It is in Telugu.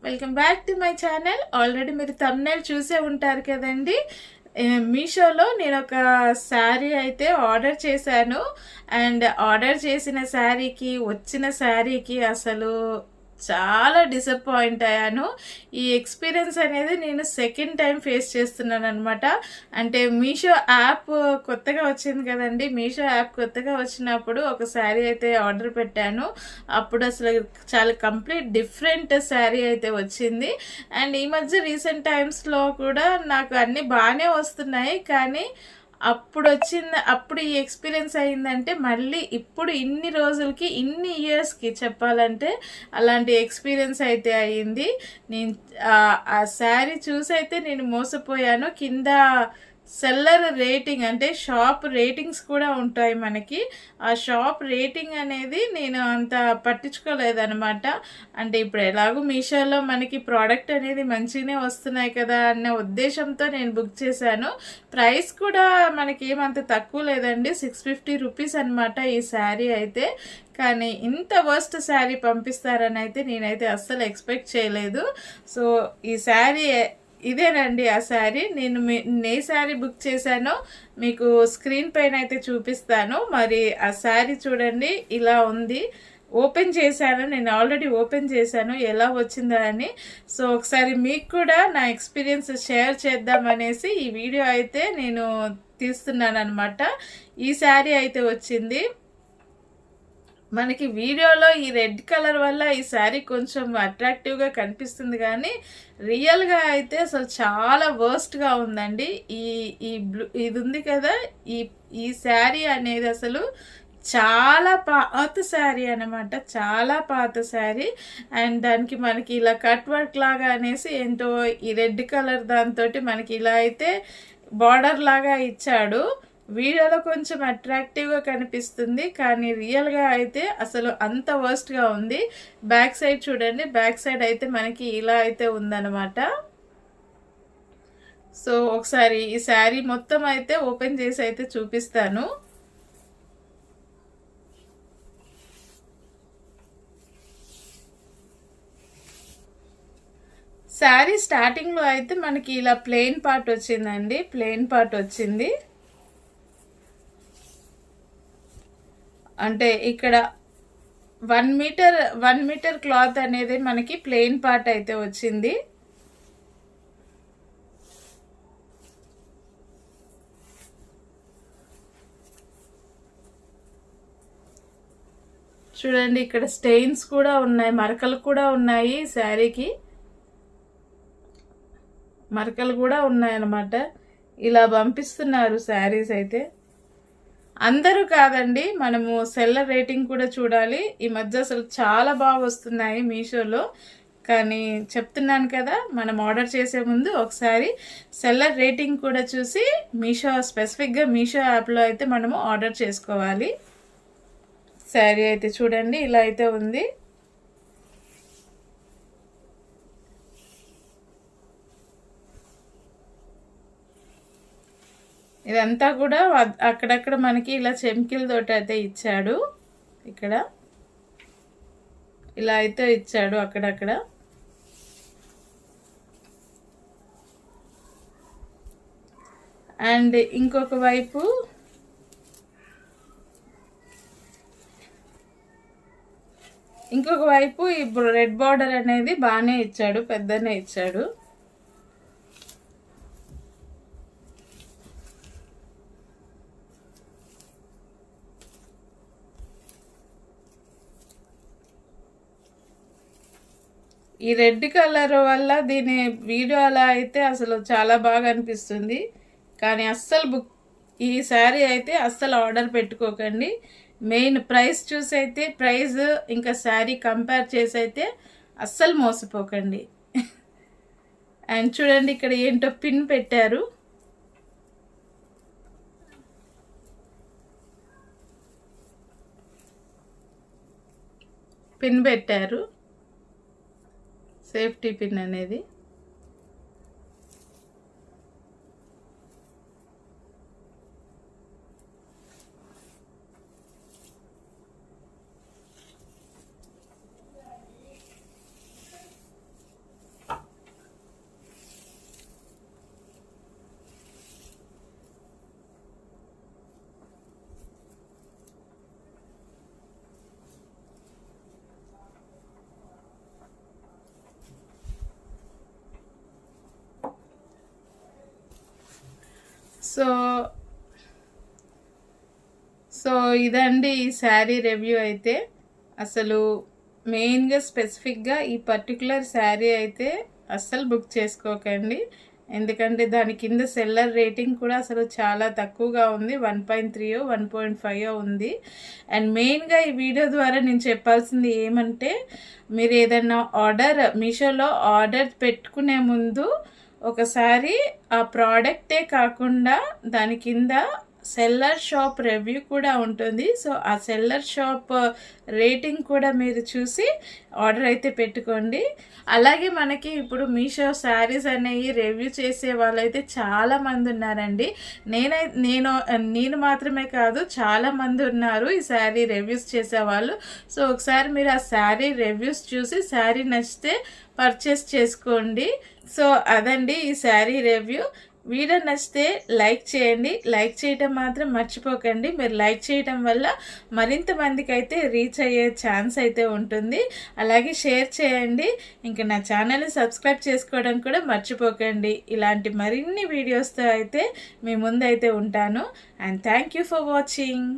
Welcome back to my channel. Already మీరు తమ్నేల్ చూసే ఉంటారు కదండి. మీషోలో నేను ఒక శారీ అయితే ఆర్డర్ చేశాను. అండ్ ఆర్డర్ చేసిన శారీకి వచ్చిన శారీకి అసలు చాలా డిసప్పాయింట్ అయ్యాను. ఈ ఎక్స్పీరియన్స్ అనేది నేను సెకండ్ టైం ఫేస్ చేస్తున్నాను అనమాట అంటే మీషో యాప్ కొత్తగా వచ్చింది కదండి. మీషో యాప్ కొత్తగా వచ్చినప్పుడు ఒక శారీ అయితే ఆర్డర్ పెట్టాను. అప్పుడు అసలు చాలా కంప్లీట్ డిఫరెంట్ శారీ అయితే వచ్చింది. అండ్ ఈ మధ్య రీసెంట్ టైమ్స్లో కూడా నాకు అన్నీ బాగానే వస్తున్నాయి. కానీ అప్పుడు వచ్చింది అప్పుడు ఈ ఎక్స్పీరియన్స్ అయిందంటే మళ్ళీ ఇప్పుడు ఇన్ని రోజులకి ఇన్ని ఇయర్స్కి చెప్పాలంటే అలాంటి ఎక్స్పీరియన్స్ అయితే అయ్యింది. నేను ఆ- ఆ శారీ చూసి అయితే నేను మోసపోయాను. కింద సెల్లర్ రేటింగ్ అంటే షాప్ రేటింగ్స్ కూడా ఉంటాయి మనకి. ఆ షాప్ రేటింగ్ అనేది నేను అంత పట్టించుకోలేదన్నమాట. అంటే ఇప్పుడు ఎలాగో మీషోలో మనకి ప్రోడక్ట్ అనేది మంచిగానే వస్తున్నాయి కదా అన్న ఉద్దేశంతో నేను బుక్ చేశాను. ప్రైస్ కూడా మనకి ఏమంత తక్కువ లేదండి. సిక్స్ ఫిఫ్టీ రూపీస్ అనమాట ఈ శారీ అయితే. కానీ ఇంత వర్స్ట్ శారీ పంపిస్తారని అయితే నేనైతే అస్సలు ఎక్స్పెక్ట్ చేయలేదు. సో ఈ శారీ ఇదేనండి ఆ శారీ. నేను మీ- ఏ శారీ బుక్ చేశానో. మీకు స్క్రీన్ పైన అయితే చూపిస్తాను. మరి ఆ శారీ చూడండి ఇలా ఉంది. ఓపెన్ చేశాను. నేను ఆల్రెడీ ఓపెన్ చేశాను. ఎలా వచ్చిందా అని. సో ఒకసారి మీకు కూడా నా ఎక్స్పీరియన్స్ షేర్ చేద్దామనేసి ఈ వీడియో అయితే నేను తీస్తున్నాను అనమాట ఈ శారీ అయితే వచ్చింది. మనకి వీడియోలో ఈ రెడ్ కలర్ వల్ల ఈ శారీ కొంచెం అట్రాక్టివ్గా కనిపిస్తుంది కానీ రియల్గా అయితే అసలు చాలా వర్స్ట్గా ఉందండి. ఈ ఈ బ్లూ ఇది ఉంది కదా ఈ ఈ శారీ అనేది అసలు చాలా పాత శారీ అన్నమాట. చాలా పాత శారీ. అండ్ దానికి మనకి ఇలా కట్ వర్క్ లాగా అనేసి ఏంటో ఈ రెడ్ కలర్ దాంతో మనకి ఇలా అయితే బార్డర్ లాగా ఇచ్చాడు. వీడియోలో కొంచెం అట్రాక్టివ్గా కనిపిస్తుంది కానీ రియల్గా అయితే అసలు అంత వర్స్ట్గా ఉంది. బ్యాక్ సైడ్ చూడండి బ్యాక్ సైడ్ అయితే మనకి ఇలా అయితే ఉందన్నమాట. సో ఒకసారి ఈ శారీ మొత్తం అయితే ఓపెన్ చేసి అయితే చూపిస్తాను. శారీ స్టార్టింగ్లో అయితే మనకి ఇలా ప్లెయిన్ పార్ట్ వచ్చిందండి ప్లెయిన్ పార్ట్ వచ్చింది. అంటే ఇక్కడ one metre one metre cloth అనేది మనకి ప్లెయిన్ పార్ట్ అయితే వచ్చింది. చూడండి ఇక్కడ స్టెయిన్స్ కూడా ఉన్నాయి మరకలు కూడా ఉన్నాయి శారీకి. మరకలు కూడా ఉన్నాయన్నమాట. ఇలా పంపిస్తున్నారు శారీస్ అయితే. అందరూ కాదండి మనము సెల్లర్ రేటింగ్ కూడా చూడాలి. ఈ మధ్య అసలు చాలా బాగా వస్తున్నాయి మీషోలో. కానీ చెప్తున్నాను కదా మనం ఆర్డర్ చేసే ముందు ఒకసారి సెల్లర్ రేటింగ్ కూడా చూసి మీషో స్పెసిఫిక్గా మీషో యాప్లో అయితే మనము ఆర్డర్ చేసుకోవాలి. శారీ అయితే చూడండి ఇలా అయితే ఉంది. ఇదంతా కూడా అక్కడక్కడ మనకి ఇలా చెంకిలతోటి అయితే ఇచ్చాడు. ఇక్కడ ఇలా అయితే ఇచ్చాడు అక్కడక్కడ. అండ్ ఇంకొక వైపు ఇంకొక వైపు ఈ రెడ్ బార్డర్ అనేది బాగానే ఇచ్చాడు పెద్దనే ఇచ్చాడు. ఈ రెడ్ కలర్ వల్ల దీని వీడియో అలా అయితే అసలు చాలా బాగా అనిపిస్తుంది. కానీ అస్సలు బుక్ ఈ శారీ అయితే అస్సలు ఆర్డర్ పెట్టుకోకండి. మెయిన్ ప్రైస్ చూసి అయితే ప్రైస్ ఇంకా శారీ కంపేర్ చేసి అయితే అస్సలు మోసపోకండి. అండ్ చూడండి ఇక్కడ ఏంటో పిన్ పెట్టారు. పిన్ పెట్టారు. సేఫ్టీ పిన్ అనేది సో సో ఇదండి ఈ శారీ రివ్యూ అయితే. అసలు మెయిన్గా స్పెసిఫిక్గా ఈ పర్టికులర్ శారీ అయితే అస్సలు బుక్ చేసుకోకండి. ఎందుకంటే దాని కింద సెల్లర్ రేటింగ్ కూడా అసలు చాలా తక్కువగా ఉంది. One point three one point five ఉంది. అండ్ మెయిన్గా ఈ వీడియో ద్వారా నేను చెప్పాల్సింది ఏమంటే మీరు ఏదైనా ఆర్డర్ మీషోలో ఆర్డర్ పెట్టుకునే ముందు ఒకసారి ఆ ప్రోడక్టే కాకుండా దాని కింద సెల్లర్ షాప్ రివ్యూ కూడా ఉంటుంది. సో ఆ సెల్లర్ షాప్ రేటింగ్ కూడా మీరు చూసి ఆర్డర్ అయితే పెట్టుకోండి. అలాగే మనకి ఇప్పుడు మీషో శారీస్ అనేవి రివ్యూ చేసే వాళ్ళైతే చాలా మంది ఉన్నారండి. నేనై నేను నేను మాత్రమే కాదు చాలా మంది ఉన్నారు ఈ శారీ రివ్యూస్ చేసేవాళ్ళు సో ఒకసారి మీరు ఆ శారీ రివ్యూస్ చూసి శారీ నచ్చితే పర్చేస్ చేసుకోండి. సో అదండి ఈ శారీ రివ్యూ. వీడియో నచ్చితే లైక్ చేయండి. లైక్ చేయటం మాత్రం మర్చిపోకండి. మీరు లైక్ చేయటం వల్ల మరింత మందికి అయితే రీచ్ అయ్యే ఛాన్స్ అయితే ఉంటుంది. అలాగే షేర్ చేయండి. ఇంకా నా ఛానల్ని సబ్స్క్రైబ్ చేసుకోవడం కూడా మర్చిపోకండి. ఇలాంటి మరిన్ని వీడియోస్తో అయితే మీ ముందైతే ఉంటాను. And thank you for watching.